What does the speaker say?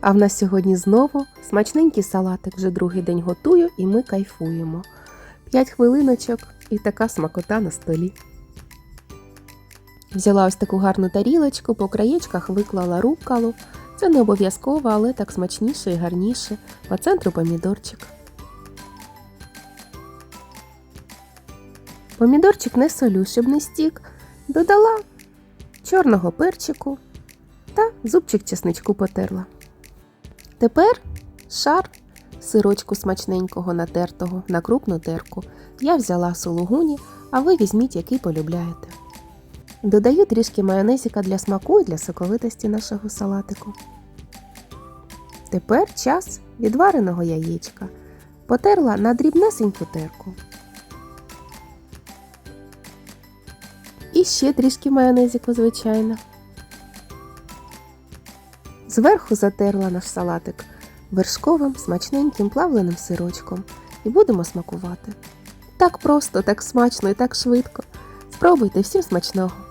А в нас сьогодні знову смачненький салатик. Вже другий день готую і ми кайфуємо. П'ять хвилиночок і така смакота на столі. Взяла ось таку гарну тарілочку, по краєчках виклала руккалу. Це не обов'язково, але так смачніше і гарніше. По центру помідорчик. Помідорчик не солю, щоб не стік. Додала чорного перчику та зубчик чесничку потерла. Тепер шар сирочку смачненького натертого на крупну терку. Я взяла сулугуні, а ви візьміть, який полюбляєте. Додаю трішки майонезика для смаку і для соковитості нашого салатику. Тепер час відвареного яєчка. Потерла на дрібнесеньку терку. І ще трішки майонезику, звичайно. Зверху затерла наш салатик вершковим смачненьким плавленим сирочком і будемо смакувати. Так просто, так смачно і так швидко. Спробуйте всім смачного!